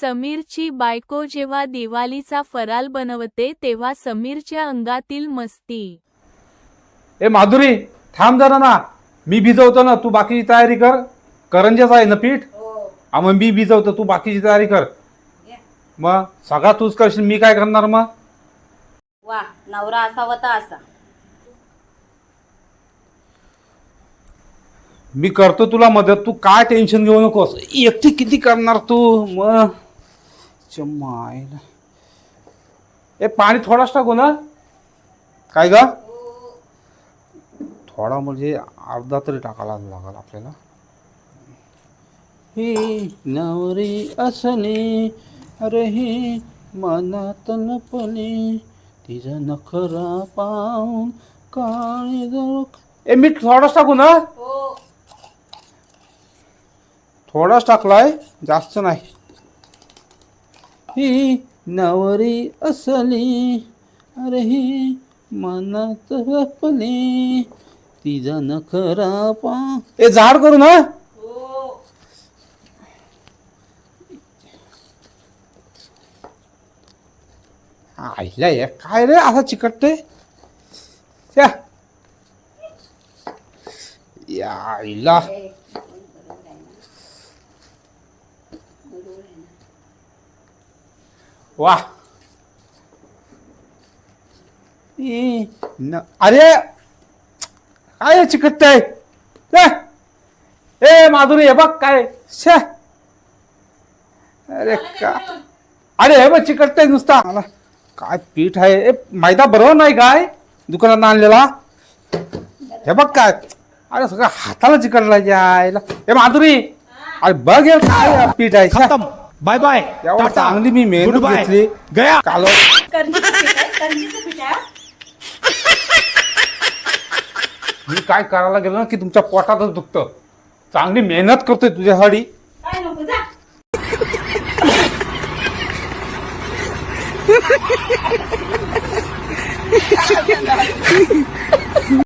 समीरची बायको जेव्हा दिवाळीचा फराल बनवते तेव्हा समीरच्या अंगातील मस्ती. ए माधुरी थांब जरा ना. मी भिजवतो ना तू बाकीची तयारी कर. करंजाच आहे ना पीठ? हा. मग मी भिजवतो तू बाकीची तयारी कर. मग सगळा तूच करशील मी काय करणार मग? वा नवरा असावा तर असा. मी करतो तुला मदत तू काय टेन्शन घेऊ नकोस. एकटी किती करणार तू? मग चमायला ए पाणी थोडाच टाकू ना. काय ग? थोडा म्हणजे अर्धा तरी टाकायला लागल आपल्याला. हे नवरी असणे अरे हे मनात नपणे तिचा नखरा पाहून काळी ए मीठ थोडाच टाकू ना. हो. थोडाच टाकलाय जास्त नाही. ही नवरी असली अरे ही मनात लपली तिचा नखरा पा ए झाड करू ना आईला या काय रे असा चिकटते या आईला. वा. ई, न- अरे काय चिकटतंय? ए, ए माधुरी हे बघ काय छे अरे का अरे हे बघ चिकटतंय नुसता. मला काय पीठ आहे? ए मैदा बरोबर नाही काय दुकानात आणलेला? हे बघ काय. अरे सगळं हाताला चिकटला जायला हे माधुरी. अरे बघ हे काय पीठ आहे. खत्म. बाय बाय एवढं चांगली मी मेहनत Goodbye. घेतली. गया. काल. करंजीचं पीठ आहे करंजीचं पीठ आहे. मी काय करायला गेलो ना की तुमच्या पोटातच दुखतं. चांगली मेहनत करतोय तुझ्यासाठी. काय नको जा.